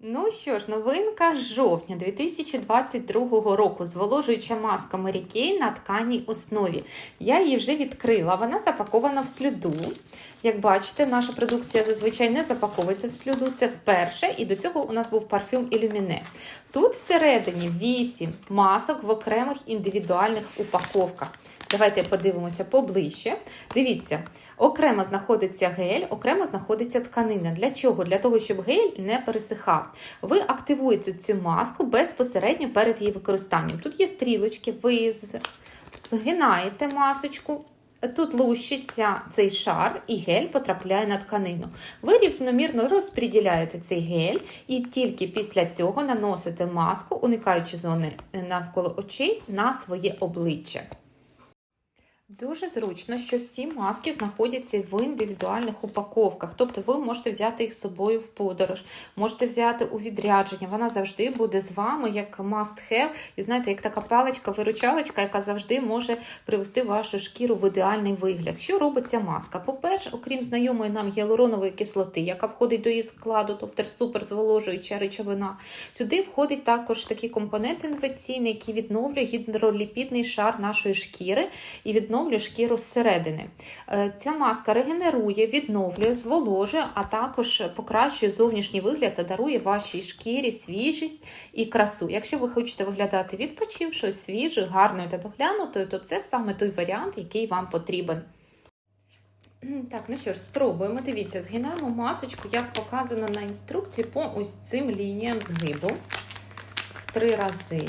Ну що ж, новинка з жовтня 2022 року. Зволожуюча маска Mary на тканій основі. Я її вже відкрила. Вона запакована в сліду. Як бачите, наша продукція зазвичай не запаковується в сліду. Це вперше. І до цього у нас був парфюм Ілюміне. Тут всередині 8 масок в окремих індивідуальних упаковках. Давайте подивимося поближче. Дивіться, окремо знаходиться гель, окремо знаходиться тканина. Для чого? Для того, щоб гель не пересихав. Ви активуєте цю маску безпосередньо перед її використанням. Тут є стрілочки, ви згинаєте масочку. Тут лущиться цей шар, і гель потрапляє на тканину. Ви рівномірно розподіляєте цей гель, і тільки після цього наносите маску, уникаючи зони навколо очей, на своє обличчя. Дуже зручно, що всі маски знаходяться в індивідуальних упаковках. Тобто ви можете взяти їх з собою в подорож, можете взяти у відрядження. Вона завжди буде з вами як must have. І знаєте, як така паличка-виручалочка, яка завжди може привести вашу шкіру в ідеальний вигляд. Що робить ця маска? По-перше, окрім знайомої нам гіалуронової кислоти, яка входить до її складу, тобто суперзволожуюча речовина. Сюди входить також такий компонент інфекційний, який відновлює гідроліпідний шар нашої шкіри і відновлює шкіру зсередини. Е, Ця маска регенерує, відновлює, зволожує, а також покращує зовнішній вигляд та дарує вашій шкірі свіжість і красу. Якщо ви хочете виглядати відпочившою, свіжою, гарною та доглянутою, то це саме той варіант, який вам потрібен. Так, ну що ж, спробуємо. Дивіться, згинаємо масочку, як показано на інструкції, по ось цим лініям згибу в три рази.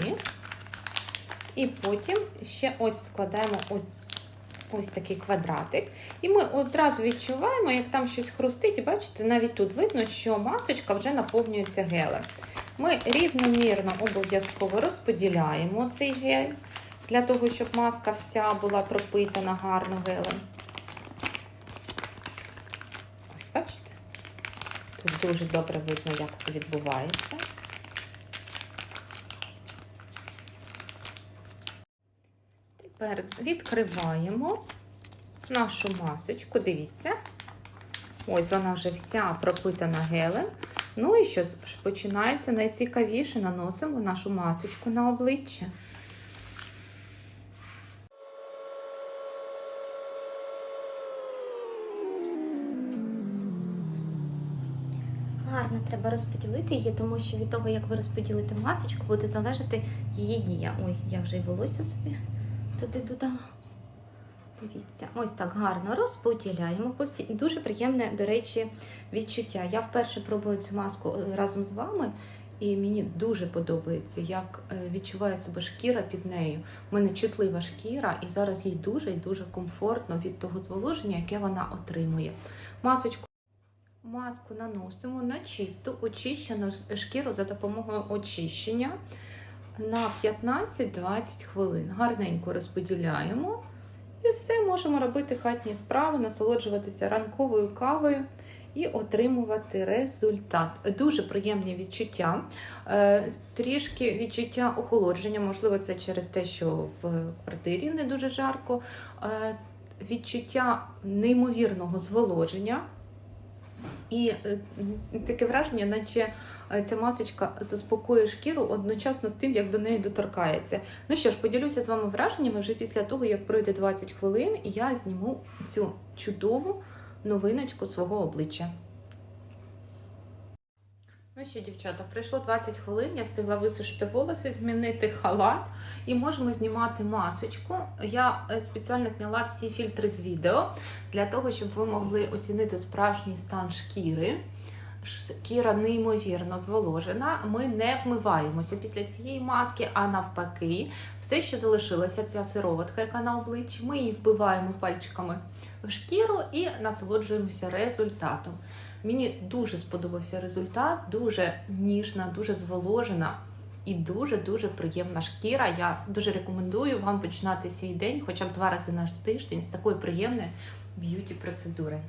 І потім ще ось складаємо ось, ось такий квадратик. І ми одразу відчуваємо, як там щось хрустить. І бачите, навіть тут видно, що масочка вже наповнюється гелем. Ми рівномірно обов'язково розподіляємо цей гель для того, щоб маска вся була пропитана гарно гелем. Ось бачите? Тут дуже добре видно, як це відбувається. Тепер відкриваємо нашу масочку. Дивіться. Ось вона вже вся пропитана гелем. Ну і що ж починається найцікавіше. Наносимо нашу масочку на обличчя. Гарно треба розподілити її, тому що від того, як ви розподілите масочку, буде залежати її дія. Ой, я вже й волосся собі туди додала. Дивіться, ось так гарно розподіляємо. Дуже приємне, до речі, відчуття. Я вперше пробую цю маску е, разом з вами, і мені дуже подобається, як е, відчуває себе шкіра під нею. У мене чутлива шкіра, і зараз їй дуже і дуже комфортно від того зволоження, яке вона отримує. Масочку Маску наносимо на чисту очищену шкіру за допомогою очищення на 15-20 хвилин. Гарненько розподіляємо. І все, можемо робити хатні справи, насолоджуватися ранковою кавою і отримувати результат. Дуже приємні відчуття, Е, трішки відчуття охолодження, можливо, це через те, що в квартирі не дуже жарко, Е, відчуття неймовірного зволоження. І е, таке враження, наче е, ця масочка заспокоює шкіру одночасно з тим, як до неї доторкається. Ну що ж, поділюся з вами враженнями вже після того, як пройде 20 хвилин, я зніму цю чудову новиночку свого обличчя. Ну що, дівчата, пройшло 20 хвилин, я встигла висушити волоси, змінити халат і можемо знімати масочку. Я е, спеціально зняла всі фільтри з відео для того, щоб ви могли оцінити справжній стан шкіри. Шкіра неймовірно зволожена. Ми не вмиваємося після цієї маски, а навпаки, все, що залишилося, ця сироватка, яка на обличчі, ми її вбиваємо пальчиками в шкіру і насолоджуємося результатом. Мені дуже сподобався результат, дуже ніжна, дуже зволожена і дуже-дуже приємна шкіра. Я дуже рекомендую вам починати свій день хоча б два рази на тиждень з такої приємної б'юті процедури.